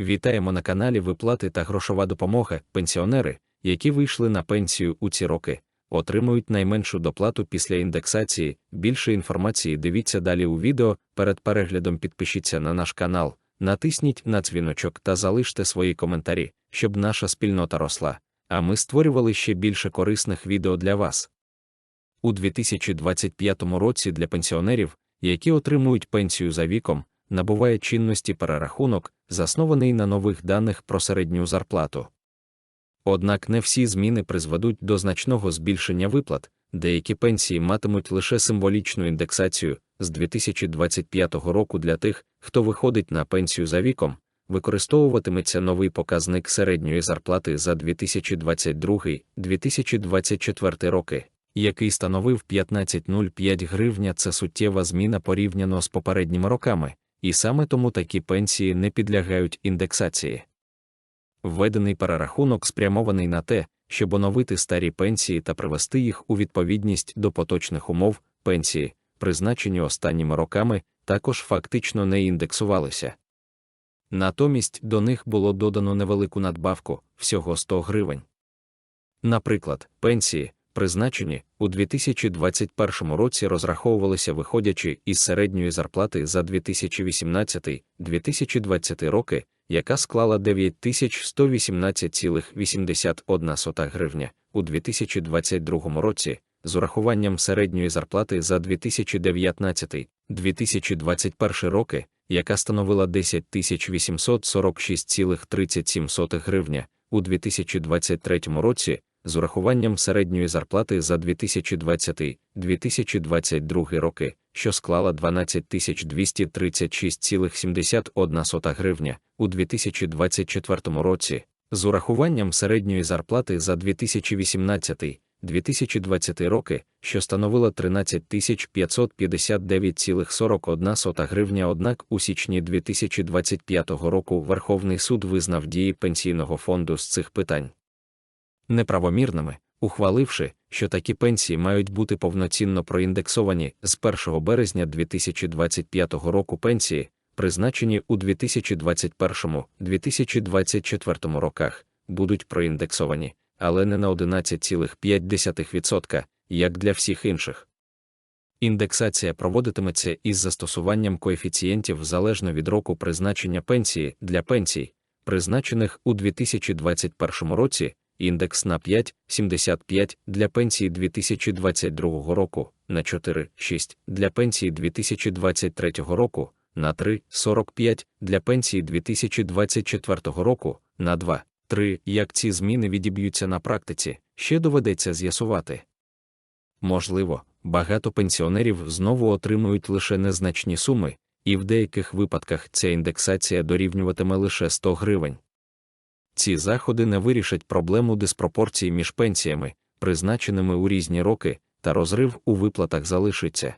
Вітаємо на каналі Виплати та грошова допомога. Пенсіонери, які вийшли на пенсію у ці роки, отримують найменшу доплату після індексації. Більше інформації дивіться далі у відео. Перед переглядом підпишіться на наш канал, натисніть на дзвіночок та залиште свої коментарі, щоб наша спільнота росла. А ми створювали ще більше корисних відео для вас. У 2025 році для пенсіонерів, які отримують пенсію за віком, набуває чинності перерахунок, заснований на нових даних про середню зарплату. Однак не всі зміни призведуть до значного збільшення виплат, деякі пенсії матимуть лише символічну індексацію з 2025 року для тих, хто виходить на пенсію за віком, використовуватиметься новий показник середньої зарплати за 2022-2024 роки, який становив 15,05 гривня. Це суттєва зміна порівняно з попередніми роками, і саме тому такі пенсії не підлягають індексації. Введений перерахунок спрямований на те, щоб оновити старі пенсії та привести їх у відповідність до поточних умов пенсії, призначені останніми роками, також фактично не індексувалися. Натомість до них було додано невелику надбавку всього 100 гривень. Наприклад, пенсії, призначені у 2021 році розраховувалися виходячи із середньої зарплати за 2018-2020 роки, яка склала 9118,81 гривня у 2022 році, з урахуванням середньої зарплати за 2019-2021 роки, яка становила 10 846,37 гривня у 2023 році, з урахуванням середньої зарплати за 2020-2022 роки, що склала 12 236,71 гривня у 2024 році, з урахуванням середньої зарплати за 2018-2020 роки, що становила 13 559,41 гривня. Однак у січні 2025 року Верховний суд визнав дії пенсійного фонду з цих питань неправомірними, ухваливши, що такі пенсії мають бути повноцінно проіндексовані з 1 березня 2025 року пенсії, призначені у 2021-2024 роках, будуть проіндексовані, але не на 11,5%, як для всіх інших. Індексація проводитиметься із застосуванням коефіцієнтів залежно від року призначення пенсії для пенсій, призначених у 2021 році, індекс на 5,75 для пенсії 2022 року, на 4,6 для пенсії 2023 року, на 3,45 для пенсії 2024 року, на 2,3 як ці зміни відіб'ються на практиці, ще доведеться з'ясувати. Можливо, багато пенсіонерів знову отримують лише незначні суми, і в деяких випадках ця індексація дорівнюватиме лише 100 гривень. Ці заходи не вирішать проблему диспропорції між пенсіями, призначеними у різні роки, та розрив у виплатах залишиться.